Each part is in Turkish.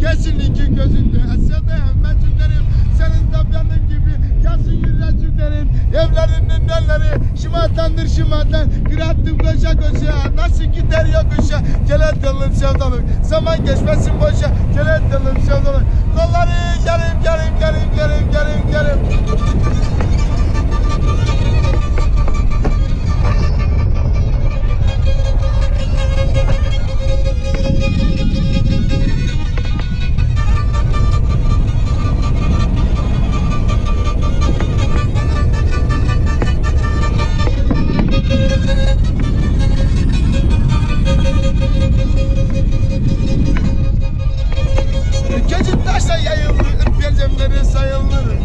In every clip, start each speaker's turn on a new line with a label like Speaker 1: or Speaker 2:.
Speaker 1: Kesinlikle gözünde Esra'dayım ben tüterim Senin de benim gibi Yansın yüzeciklerin Evlerinin elleri Şimattandır şimattan Bir attım koşa koşa Nasıl gider yokuşa Gel edelim sevdalık. Zaman geçmesin boşa. Gel edelim sevdalık. Kolları gelim yayılır.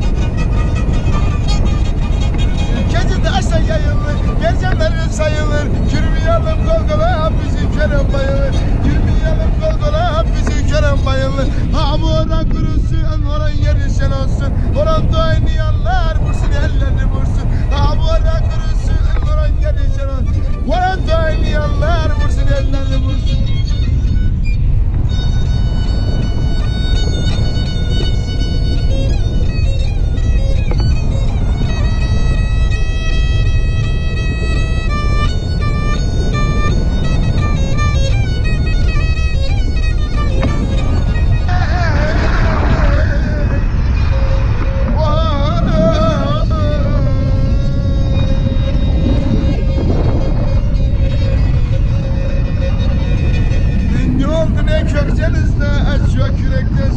Speaker 1: Gece taşla yayılır Gecelerin sayılır. Yürümeyelim kol kola bizi kerem bayılır Yürümeyelim kol kola bizi kerem bayılır Ha bu oran kurusun oran yeri şen olsun. Oran duayını yanlar vursun ellerini sıcak yürekli